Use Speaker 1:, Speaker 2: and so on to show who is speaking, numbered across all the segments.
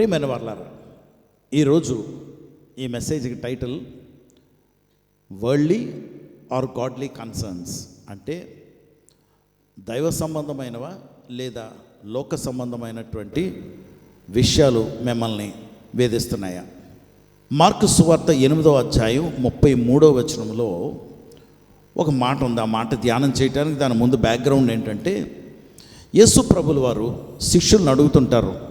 Speaker 1: ప్రేమైన వాళ్ళారా ఈరోజు ఈ మెసేజ్కి title worldly or godly concerns అంటే దైవ సంబంధమైనవా లేదా లోక సంబంధమైనటువంటి విషయాలు మిమ్మల్ని వేధిస్తున్నాయా? మార్కు సువార్త ఎనిమిదో అధ్యాయం ముప్పై మూడో వచనంలో ఒక మాట ఉంది. ఆ మాట ధ్యానం చేయడానికి దాని ముందు బ్యాక్గ్రౌండ్ ఏంటంటే యేసు ప్రభుల వారు శిష్యులను అడుగుతుంటారు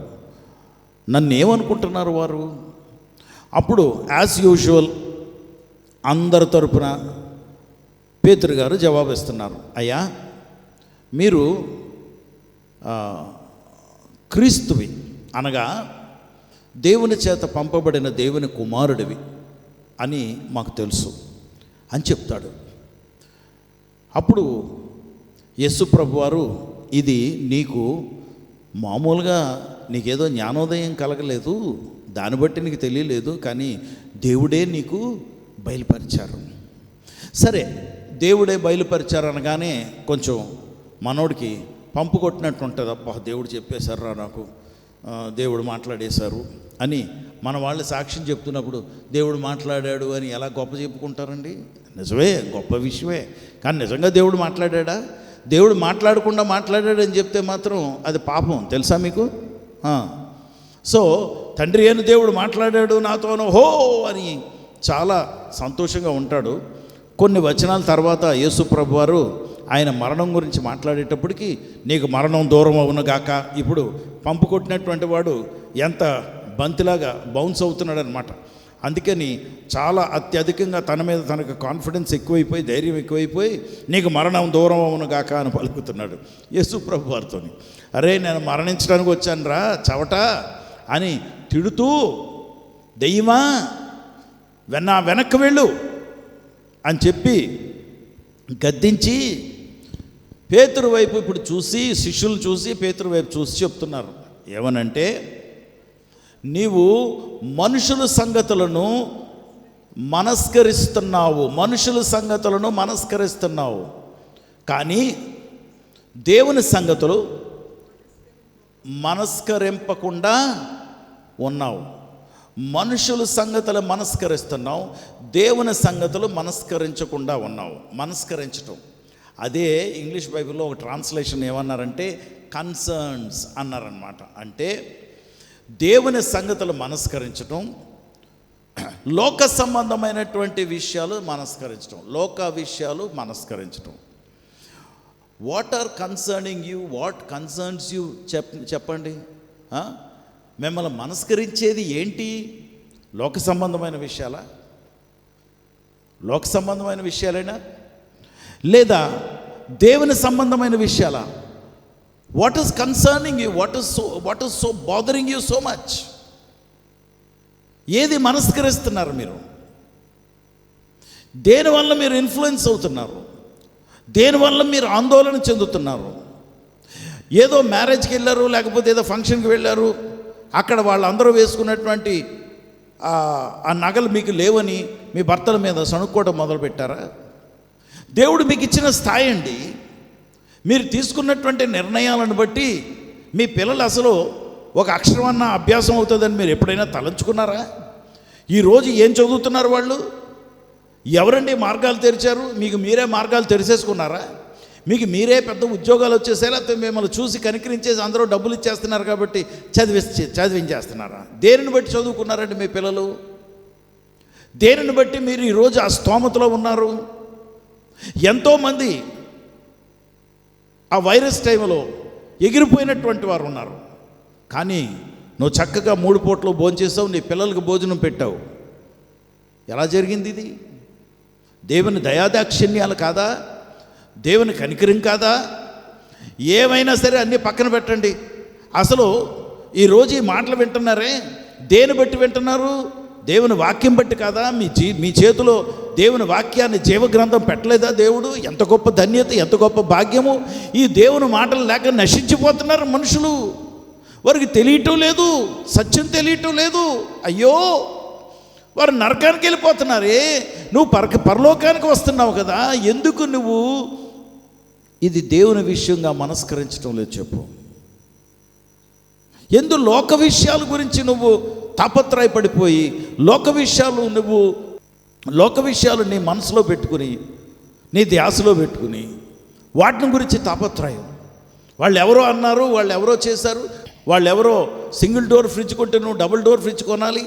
Speaker 1: నన్ను ఏమనుకుంటున్నారు వారు? అప్పుడు యాజ్ యూజువల్ అందరి తరపున పేతురు గారు జవాబిస్తున్నారు. అయ్యా మీరు క్రీస్తువి అనగా దేవుని చేత పంపబడిన దేవుని కుమారుడివి అని మాకు తెలుసు అని చెప్తాడు. అప్పుడు యేసు ప్రభువారు ఇది నీకు మామూలుగా నీకేదో జ్ఞానోదయం కలగలేదు దాన్ని బట్టి నీకు తెలియలేదు కానీ దేవుడే నీకు బయలుపరిచారు. సరే దేవుడే బయలుపరిచారు అనగానే కొంచెం మనోడికి పంపు కొట్టినట్టు ఉంటుంది అబ్బా దేవుడు చెప్పేశారా నాకు దేవుడు మాట్లాడేశారు అని మన వాళ్ళు సాక్ష్యం చెప్తున్నప్పుడు దేవుడు మాట్లాడాడు అని ఎలా గొప్ప చెప్పుకుంటారండి? నిజమే గొప్ప విషయమే. కానీ నిజంగా దేవుడు మాట్లాడాడా? దేవుడు మాట్లాడకుండా మాట్లాడాడు అని చెప్తే మాత్రం అది పాపం తెలుసా మీకు? సో తండ్రి అయిన దేవుడు మాట్లాడాడు నాతోను హో అని చాలా సంతోషంగా ఉంటాడు. కొన్ని వచనాల తర్వాత యేసు ప్రభు వారు ఆయన మరణం గురించి మాట్లాడేటప్పటికి నీకు మరణం దూరం అవునుగాక ఇప్పుడు పంపు కొట్టినటువంటి వాడు ఎంత బంతిలాగా బౌన్స్ అవుతున్నాడు అనమాట అందుకని చాలా అత్యధికంగా తన మీద తనకు కాన్ఫిడెన్స్ ఎక్కువైపోయి ధైర్యం ఎక్కువైపోయి నీకు మరణం దూరం అవునుగాక అని పలుకుతున్నాడు యేసు ప్రభు వారితోని అరే నేను మరణించడానికి వచ్చాను రా చవట అని తిడుతూ దెయ్యమా వెన్నా వెనక్కి వెళ్ళు అని చెప్పి గద్దించి పేతురు వైపు ఇప్పుడు చూసి శిష్యులు చూసి పేతురు వైపు చూసి చెప్తున్నారు. ఏమనంటే నీవు మనుషుల సంగతులను మనస్కరిస్తున్నావు మనుషుల సంగతులను మనస్కరిస్తున్నావు. కానీ దేవుని సంగతులు మనస్కరింపకుండా ఉన్నావు. మనుషుల సంగతులు మనస్కరిస్తున్నావు దేవుని సంగతులు మనస్కరించకుండా ఉన్నావు. మనస్కరించటం. అదే ఇంగ్లీష్ బైబిల్లో ఒక ట్రాన్స్లేషన్ ఏమన్నారంటే కన్సర్న్స్ అన్నారనమాట అంటే దేవుని సంగతులు మనస్కరించటం లోక సంబంధమైనటువంటి విషయాలు మనస్కరించడం లోక విషయాలు మనస్కరించడం what are concerning you what concerns you చెప్ చెప్పండి. మిమ్మల్ని మనస్కరించేది ఏంటి? లోక సంబంధమైన విషయాలా? లోక సంబంధమైన విషయాలైనా? లేదా దేవుని సంబంధమైన విషయాలా? What is concerning you what is so what is so bothering you so much ఏది మనస్కరిస్తున్నారు మీరు? దేనివల్ల మీరు ఇన్ఫ్లుయెన్స్ అవుతున్నారు? దేనివల్ల మీరు ఆందోళన చెందుతున్నారు? ఏదో మ్యారేజ్కి వెళ్ళారు లేకపోతే ఏదో ఫంక్షన్కి వెళ్ళారు అక్కడ వాళ్ళందరూ వేసుకున్నటువంటి ఆ నగలు మీకు లేవని మీ భర్తల మీద సణుక్కోవడం మొదలుపెట్టారా? దేవుడు మీకు ఇచ్చిన స్థాయి అండి. మీరు తీసుకున్నటువంటి నిర్ణయాలను బట్టి మీ పిల్లలు అసలు ఒక అక్షరం అన్న అభ్యాసం అవుతుందని మీరు ఎప్పుడైనా తలంచుకున్నారా? ఈరోజు ఏం చదువుతున్నారు వాళ్ళు? ఎవరండి మార్గాలు తెరిచారు? మీకు మీరే మార్గాలు తెరిచేసుకున్నారా? మీకు మీరే పెద్ద ఉద్యోగాలు వచ్చేసేలా మిమ్మల్ని చూసి కనికరించేసి అందరూ డబ్బులు ఇచ్చేస్తున్నారు కాబట్టి చదివి చదివించేస్తున్నారా? దేనిని బట్టి చదువుకున్నారండి మీ పిల్లలు? దేనిని బట్టి మీరు ఈరోజు ఆ స్తోమతలో ఉన్నారు? ఎంతోమంది ఆ వైరస్ టైంలో ఎగిరిపోయినటువంటి వారు ఉన్నారు. కానీ నువ్వు చక్కగా మూడు పూట్లు భోంచేసావు నీ పిల్లలకు భోజనం పెట్టావు. ఎలా జరిగింది ఇది? దేవుని దయాదాక్షిణ్యాలు కాదా? దేవుని కనికరం కాదా? ఏమైనా సరే అన్నీ పక్కన పెట్టండి. అసలు ఈరోజు ఈ మాటలు వింటున్నారే? దేని బట్టి వింటున్నారు? దేవుని వాక్యం బట్టి కాదా? మీ జీ మీ చేతిలో దేవుని వాక్యాన్ని జీవగ్రంథం పెట్టలేదా దేవుడు? ఎంత గొప్ప ధన్యత ఎంత గొప్ప భాగ్యము. ఈ దేవుని మాటలు లేక నశించిపోతున్నారు మనుషులు. వారికి తెలియటం లేదు సత్యం తెలియటం లేదు. అయ్యో! వారు నరకానికి వెళ్ళిపోతున్నారే. నువ్వు పరక పరలోకానికి వస్తున్నావు కదా ఎందుకు నువ్వు ఇది దేవుని విషయంగా మనస్కరించడం లేదు చెప్పు. ఎందు లోక విషయాల గురించి నువ్వు తాపత్రయపడిపోయి లోక విషయాలు నువ్వు లోక విషయాలు నీ మనసులో పెట్టుకుని నీ ధ్యాసలో పెట్టుకుని వాటిని గురించి తాపత్రయం. వాళ్ళు ఎవరో అన్నారు వాళ్ళు ఎవరో చేశారు వాళ్ళు ఎవరో సింగిల్ డోర్ ఫ్రిడ్జ్ కొంటే నువ్వు డబుల్ డోర్ ఫ్రిడ్జ్ కొనాలి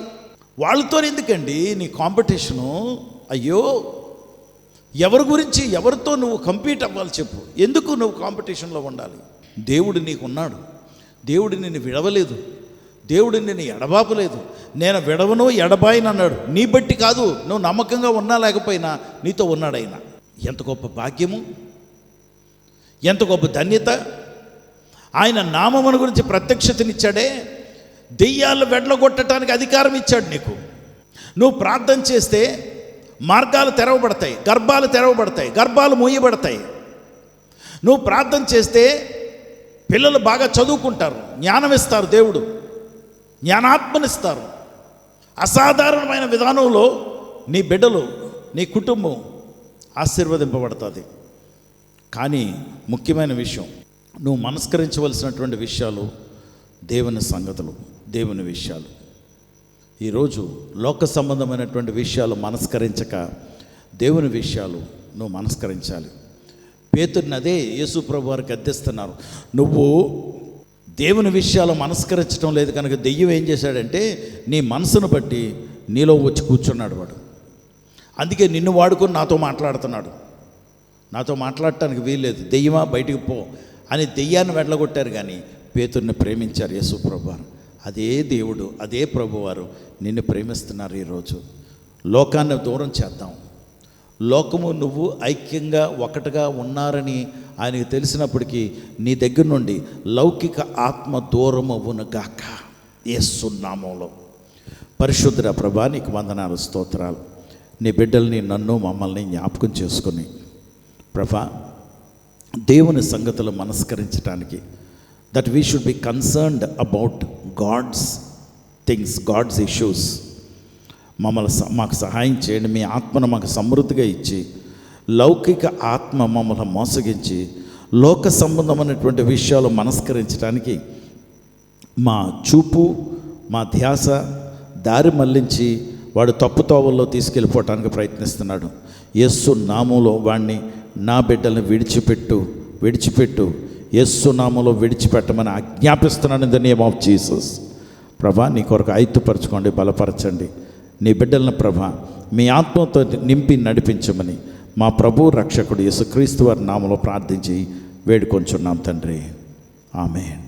Speaker 1: వాళ్ళతో ఎందుకండి నీ కాంపిటీషను? అయ్యో ఎవరి గురించి ఎవరితో నువ్వు కంపీట్ అవ్వాలి చెప్పు. ఎందుకు నువ్వు కాంపిటీషన్లో ఉండాలి? దేవుడు నీకున్నాడు. దేవుడు నిన్ను విడవలేదు. దేవుడు నిన్ను ఎడబాపలేదు. నేను విడవను ఎడబాయిని అన్నాడు. నీ బట్టి కాదు నువ్వు నమ్మకంగా ఉన్నా లేకపోయినా నీతో ఉన్నాడు ఆయన. ఎంత గొప్ప భాగ్యము? ఎంత గొప్ప ధన్యత? ఆయన నామమును గురించి ప్రత్యక్షతనిచ్చాడే? దెయ్యాలు వెడలగొట్టడానికి అధికారం ఇచ్చాడు నీకు. నువ్వు ప్రార్థన చేస్తే మార్గాలు తెరవబడతాయి గర్భాలు తెరవబడతాయి గర్భాలు మూయబడతాయి. నువ్వు ప్రార్థన చేస్తే పిల్లలు బాగా చదువుకుంటారు జ్ఞానం ఇస్తారు దేవుడు జ్ఞానాత్మనిస్తారు. అసాధారణమైన విధానంలో నీ బిడ్డలు నీ కుటుంబం ఆశీర్వదింపబడుతుంది. కానీ ముఖ్యమైన విషయం నువ్వు మనస్కరించవలసినటువంటి విషయాలు దేవుని సంగతులు దేవుని విషయాలు. ఈరోజు లోక సంబంధమైనటువంటి విషయాలు మనస్కరించక దేవుని విషయాలు నువ్వు మనస్కరించాలి. పేతుడిని అదే యేసు ప్రభు వారికి అద్దెస్తున్నారు నువ్వు దేవుని విషయాలు మనస్కరించడం లేదు కనుక దెయ్యం ఏం చేశాడంటే నీ మనసును బట్టి నీలో వచ్చి కూర్చున్నాడు వాడు. అందుకే నిన్ను వాడుకొని నాతో మాట్లాడుతున్నాడు. నాతో మాట్లాడటానికి వీల్లేదు. దెయ్యమా? బయటికి పో. అని దెయ్యాన్ని వెళ్ళగొట్టారు కానీ పేతుర్ని ప్రేమించారు యేసు ప్రభువారు అదే దేవుడు అదే ప్రభువారు నిన్ను ప్రేమిస్తున్నారు ఈరోజు. లోకాన్ని దూరం చేద్దాం. లోకము నువ్వు ఐక్యంగా ఒకటిగా ఉన్నారని ఆయనకు తెలిసినప్పటికీ నీ దగ్గర నుండి లౌకిక ఆత్మ దూరమవును గాక. ఏసునామంలో పరిశుద్ధ ప్రభా నీకు వందనాలు స్తోత్రాలు. నీ బిడ్డల్ని నన్ను మమ్మల్ని జ్ఞాపకం చేసుకుని. ప్రభా దేవుని సంగతులు మనస్కరించడానికి that we should be concerned about God's things God's issues మమ్మల్ని మాకు సహాయం చేయండి. మీ ఆత్మను మాకు సమృద్ధిగా ఇచ్చి లౌకిక ఆత్మ మమ్మల్ని మోసగించి లోక సంబంధమైనటువంటి విషయాలు మనస్కరించడానికి మా చూపు మా ధ్యాస దారి మళ్ళించి వాడు తప్పు తోవల్లో తీసుకెళ్ళిపోవటానికి ప్రయత్నిస్తున్నాడు. యస్సు నామంలో వాడిని నా బిడ్డల్ని విడిచిపెట్టు విడిచిపెట్టు. యస్సునామంలో విడిచిపెట్టమని ఆజ్ఞాపిస్తున్నాను ద నేమ్ ఆఫ్ జీసస్. ప్రభా నీ కొరకు ఐతుపరచుకోండి బలపరచండి. నీ బిడ్డలను ప్రభా మీ ఆత్మతో నింపి నడిపించమని మా ప్రభు రక్షకుడు యేసుక్రీస్తు వారి నామలో ప్రార్థించి వేడుకొంచున్నాం తండ్రి. ఆమెన్.